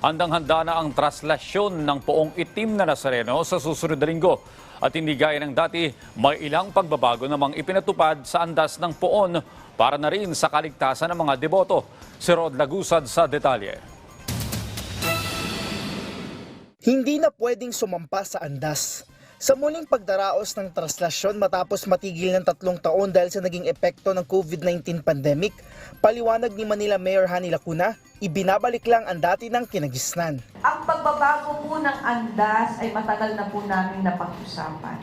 Handang-handa na ang traslasyon ng poong itim na Nazareno sa susunod na linggo. At hindi gaya ng dati, may ilang pagbabago namang ipinatupad sa andas ng poon para na rin sa kaligtasan ng mga deboto. Si Rod Lagusad sa detalye. Hindi na pwedeng sumampa sa andas. Sa muling pagdaraos ng traslasyon matapos matigil ng tatlong taon dahil sa naging epekto ng COVID-19 pandemic, paliwanag ni Manila Mayor Hani Lacuna, ibinabalik lang ang dati ng kinagisnan. Ang pagbabago po ng andas ay matagal na po namin napag-usapan.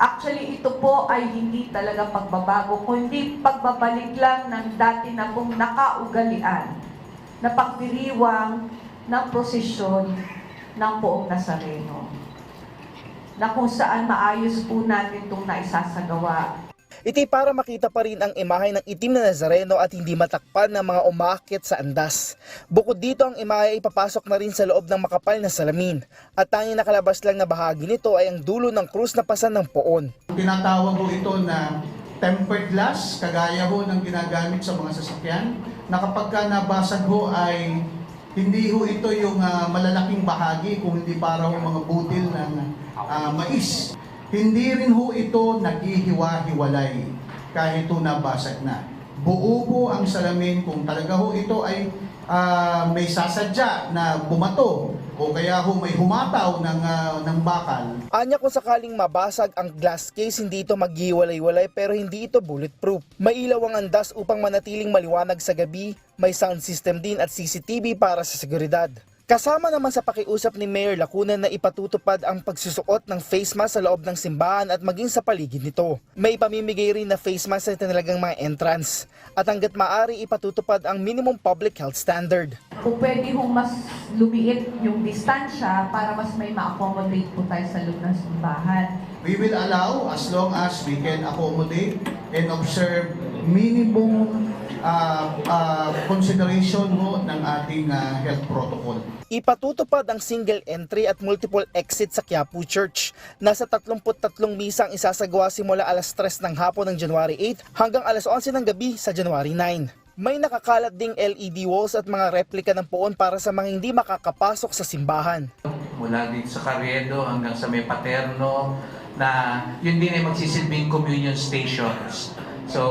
Actually, ito po ay hindi talaga pagbabago, kundi pagbabalik lang ng dati na pong nakaugalian na pagdiriwang ng prosesyon ng poong Nazareno na kung saan maayos po natin itong naisasagawa Ito'y para makita pa rin ang imahe ng itim na Nazareno at hindi matakpan ng mga umaakit sa andas. Bukod dito ang imahe ay papasok na rin sa loob ng makapal na salamin at tanging nakalabas lang na bahagi nito ay ang dulo ng krus na pasan ng poon. Tinatawag ko ito na tempered glass, kagaya ho ng ginagamit sa mga sasakyan, na kapag ka nabasag ho ay hindi ho ito yung ah, malalaking bahagi, kung hindi para ho mga budil ng ah, mais. Hindi rin ho ito naghihiwa-hiwalay kahit ho nabasag na. Buo po ang salamin kung talaga ho ito ay ah, may sasadya na bumato o kaya ho may humataw ng, ah, ng bakal, Anya kung sakaling mabasag ang glass case, hindi ito maghiwalay-walay pero hindi ito bulletproof. May ilaw ang andas upang manatiling maliwanag sa gabi, may sound system din at CCTV para sa seguridad. Kasama naman sa pakiusap ni Mayor Lacuna na ipatutupad ang pagsusuot ng face mask sa loob ng simbahan at maging sa paligid nito. May pamimigay rin na face mask sa tinalagang mga entrance. At hanggat maaari ipatutupad ang minimum public health standard. kung pwede hong mas lumiit yung distansya para mas may ma-accommodate po tayo sa loob ng simbahan. We will allow as long as we can accommodate and observe minimum uh, uh, consideration mo ng ating uh, health protocol. Ipatutupad ang single entry at multiple exit sa Quiapo Church. Nasa 33 misa ang isasagawa simula alas 3 ng hapon ng January 8 hanggang alas 11 ng gabi sa January 9. May nakakalat ding LED walls at mga replika ng poon para sa mga hindi makakapasok sa simbahan. mula dito sa Carriedo hanggang sa may Paterno na yun din ay magsisilbing communion stations. So,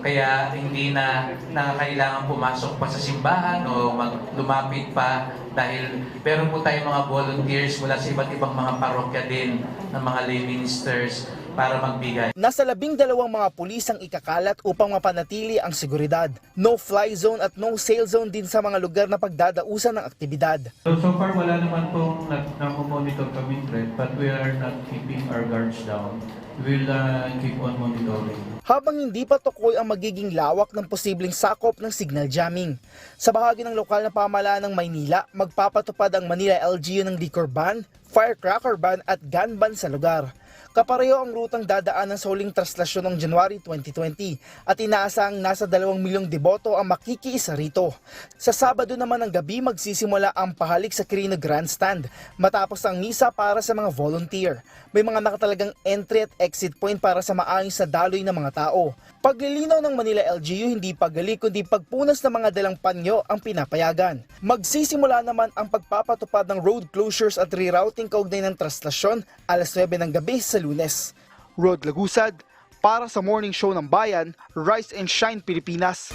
kaya hindi na, na pumasok pa sa simbahan o mag, lumapit pa dahil meron po tayong mga volunteers mula sa iba't ibang mga parokya din ng mga lay ministers para magbigay. Nasa labing dalawang mga pulis ang ikakalat upang mapanatili ang seguridad. No fly zone at no sail zone din sa mga lugar na pagdadausan ng aktibidad. So, so far wala naman pong nag-monitor kami threat, but we are not keeping our guards down. We will uh, keep on monitoring. habang hindi pa tukoy ang magiging lawak ng posibleng sakop ng signal jamming. Sa bahagi ng lokal na pamahalaan ng Maynila, magpapatupad ang Manila LGU ng liquor ban, firecracker ban at gun ban sa lugar. Kapareho ang rutang dadaanan sa huling traslasyon ng January 2020 at inaasang nasa 2 milyong deboto ang makikiisa rito. Sa Sabado naman ng gabi magsisimula ang pahalik sa Quirino Grandstand matapos ang misa para sa mga volunteer. May mga nakatalagang entry at exit point para sa maayos na daloy ng mga tao. Paglilinaw ng Manila LGU hindi pagali kundi pagpunas ng mga dalang panyo ang pinapayagan. Magsisimula naman ang pagpapatupad ng road closures at rerouting kaugnay ng traslasyon alas 9 ng gabi sa lunes. Rod Lagusad, para sa morning show ng bayan, Rise and Shine Pilipinas.